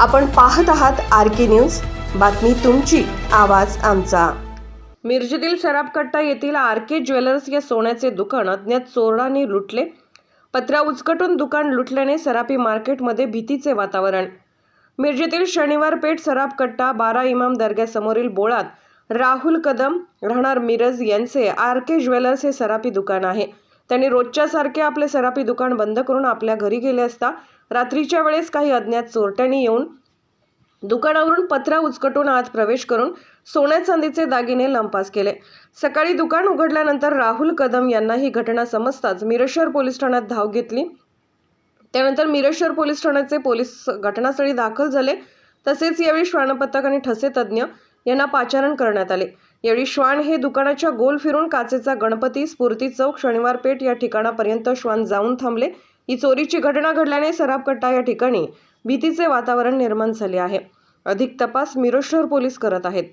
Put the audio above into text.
आपण पाहत आहात आर के न्यूज. बातमी तुमची आवाज आमचा. मिरजेतील सराबकट्टा येथील आर के ज्वेलर्स या सोन्याचे दुकान अज्ञात चोरणाने लुटले. पत्रा उचकटून दुकान लुटल्याने सराफी मार्केटमध्ये भीतीचे वातावरण. मिरजेतील शनिवार पेठ सराबकट्टा बारा इमाम दर्ग्यासमोरील बोळात राहुल कदम राहणार मिरज यांचे आर के ज्वेलर्स हे सराफी दुकान आहे. त्यांनी रोजच्यासारखे आपले सरापी दुकान बंद करून आपल्या घरी गेले असता रात्रीच्या वेळेस काही अज्ञात चोरट्यांनी येऊन दुकानावरून पत्रा उचकटून आत प्रवेश करून सोन्या चांदीचे दागिने लंपास केले. सकाळी दुकान उघडल्यानंतर राहुल कदम यांना ही घटना समजताच मिरेश्वर पोलीस ठाण्यात धाव घेतली. त्यानंतर मिरेश्वर पोलीस ठाण्याचे पोलीस घटनास्थळी दाखल झाले. तसेच यावेळी श्वानपथक आणि ठसे तज्ज्ञ यांना पाचारण करण्यात आले. यावेळी श्वान हे दुकानाच्या गोल फिरून काचेचा गणपती स्फूर्ती चौक शनिवार पेठ या ठिकाणापर्यंत श्वान जाऊन थांबले. ही चोरीची घटना घडल्याने सराबकट्टा या ठिकाणी भीतीचे वातावरण निर्माण झाले आहे. अधिक तपास मिरज शहर पोलीस करत आहेत.